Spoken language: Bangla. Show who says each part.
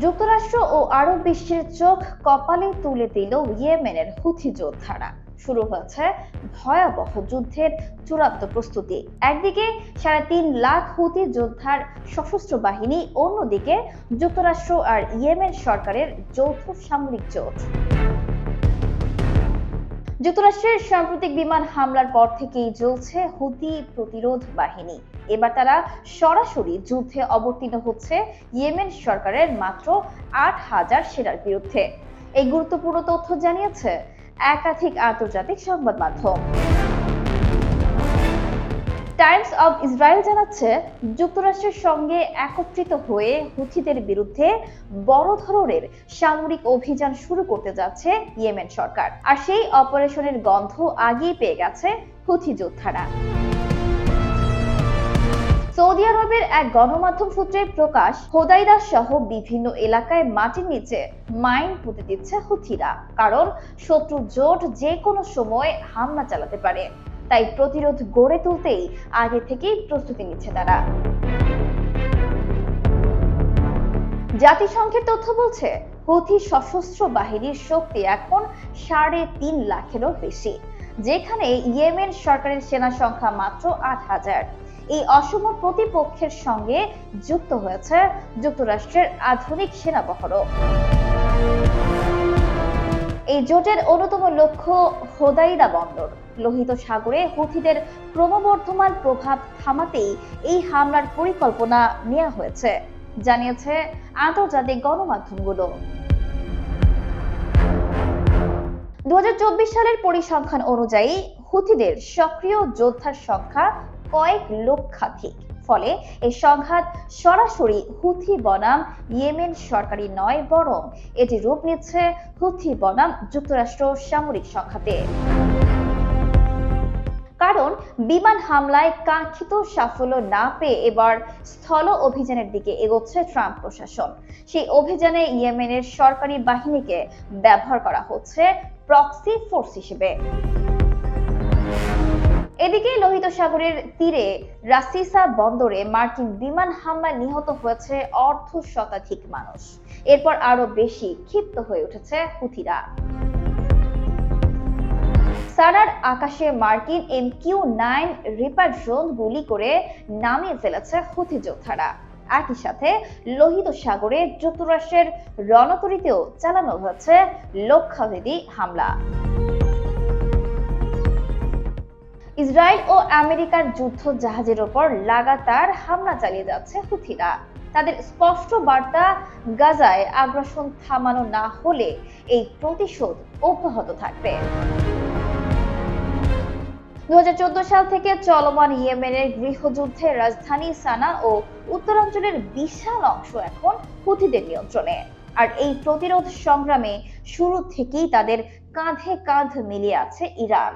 Speaker 1: যুক্তরাষ্ট্র ও আরব বিশ্বের চোখ কপালে তুলে দিল ইয়েমেনের হুথি যোদ্ধারা। শুরু হয়েছে ভয়াবহ যুদ্ধের চূড়ান্ত প্রস্তুতি। একদিকে সাড়ে তিন লাখ হুতি যোদ্ধার সশস্ত্র বাহিনী, অন্যদিকে যুক্তরাষ্ট্র আর ইয়েমেন সরকারের যৌথ সামরিক জোট। যুক্তরাষ্ট্রের সাম্প্রতিক বিমান হামলার পর থেকেই চলছে হুতি প্রতিরোধ বাহিনী। এবার তারা সরাসরি যুদ্ধে অবতীর্ণ হচ্ছে ইয়েমেন সরকারের মাত্র আট হাজার সেনার বিরুদ্ধে। এই গুরুত্বপূর্ণ তথ্য জানিয়েছে একাধিক আন্তর্জাতিক সংবাদ মাধ্যম। টাইমস অব ইসরায়েল জানাচ্ছে, যুক্তরাষ্ট্রের সঙ্গে একত্রিত হয়ে হুথিদের বিরুদ্ধে বড় ধরনের সামরিক অভিযান শুরু করতে যাচ্ছে ইয়েমেন সরকার। আর সেই অপারেশনের গন্ধ আগেই পেয়ে গেছে হুথি যোদ্ধারা। সৌদি আরবের এক গণমাধ্যম সূত্রে প্রকাশ, হোদাইদা সহ বিভিন্ন এলাকায় মাটির নিচে মাইন পুঁতে দিচ্ছে হুথিরা, কারণ শত্রু জোট যে কোনো সময় হামলা চালাতে পারে। তাই প্রতিরোধ গড়ে তুলতেই আগে থেকেই প্রস্তুতি নিচ্ছে তারা। জাতিসংঘের তথ্য বলছে, হুথি সশস্ত্র বাহিনীর শক্তি এখন সাড়ে তিন লাখেরও বেশি, যেখানে ইয়েমেন সরকারের সেনা সংখ্যা মাত্র আট হাজার। এই অসম প্রতিপক্ষের সঙ্গে যুক্ত হয়েছে যুক্তরাষ্ট্রের আধুনিক সেনাবহরও এই জোটের অন্যতম লক্ষ্য হোদাইদা বন্দর। লোহিত সাগরে হুথিদের ক্রমবর্ধমান প্রভাব থামাতেই এই হামলার পরিকল্পনা নেওয়া হয়েছে। জানিয়েছে আন্তর্জাতিক গণমাধ্যমগুলো। দু সালের পরিসংখ্যান অনুযায়ী হুথিদের সক্রিয় যোদ্ধার সংখ্যা কয়েক লক্ষাধিক। ফলে এই সংঘাত সরাসরি হুথি বনাম ইয়েমেন সরকারি নয়, বরং এটি রূপ নিচ্ছে হুথি বনাম যুক্তরাষ্ট্র সামরিক সংঘাতে। বিমান হামলায় কাঙ্ক্ষিত সাফল্য না পেয়ে এবার স্থল অভিযানের দিকে এগোচ্ছে ট্রাম্প প্রশাসন। সেই অভিযানে ইয়েমেনের সরকারি বাহিনীকে ব্যবহার করা হচ্ছে প্রক্সি ফোর্স হিসেবে। এদিকে লোহিত সাগরের তীরে রাসিসা বন্দরে মার্কিন বিমান হামলায় নিহত হয়েছে অর্ধ শতাধিক মানুষ। এরপর আরও বেশি ক্ষিপ্ত হয়ে উঠেছে হুথিরা। সানার আকাশে মার্কিন M Q nine Reaper drone গুলি করে নামিয়ে ফেলেছে হুথি যোদ্ধারা। একই সাথে লোহিত সাগরে যুক্তরাষ্ট্রের রণতরিতেও চালানো হয়েছে লক্ষ্যভেদী হামলা। ইসরায়েল ও আমেরিকার যুদ্ধ জাহাজের ওপর লাগাতার হামলা চালিয়ে যাচ্ছে হুথিরা। তাদের স্পষ্ট বার্তা, গাজায় আগ্রাসন থামানো না হলে এই প্রতিশোধ অব্যাহত থাকবে। দু হাজার চোদ্দ সাল থেকে চলমান ইয়েমেনের গৃহযুদ্ধে রাজধানী সানা ও উত্তরাঞ্চলের বিশাল অংশ এখন হুথিদের নিয়ন্ত্রণে। আর এই প্রতিরোধ সংগ্রামে শুরু থেকেই তাদের কাঁধে কাঁধ মিলিয়ে আছে ইরান।